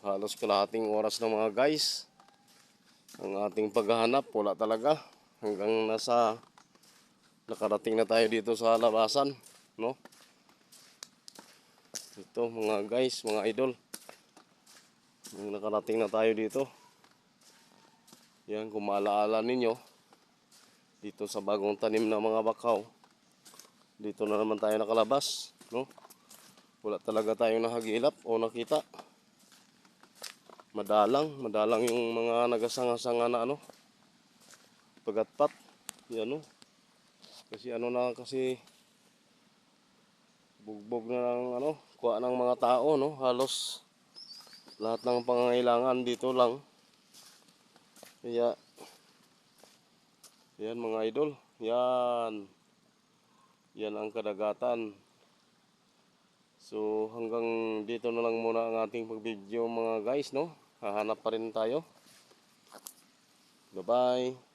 halos kalahating oras ng mga guys. Ang ating paghahanap, wala talaga. Hanggang nasa nakarating na tayo dito sa labasan, no? Ito mga guys, mga idol. Nung nakarating na tayo dito. Yan, kung maalaala ninyo, dito sa bagong tanim na mga bakaw, dito na naman tayo nakalabas, no? Wala talaga tayong nahagilap o nakita. Madalang, madalang yung mga nagasanga-sanga na ano, pagatpat, yan no. Kasi ano na kasi bugbog na ng ano, kuha ng mga tao no, halos lahat ng pangangailangan dito lang. Kaya yan mga idol, yan. Yan ang kadagatan. So hanggang dito na lang muna ang ating pag-video mga guys no. Hahanap pa rin tayo. Bye-bye.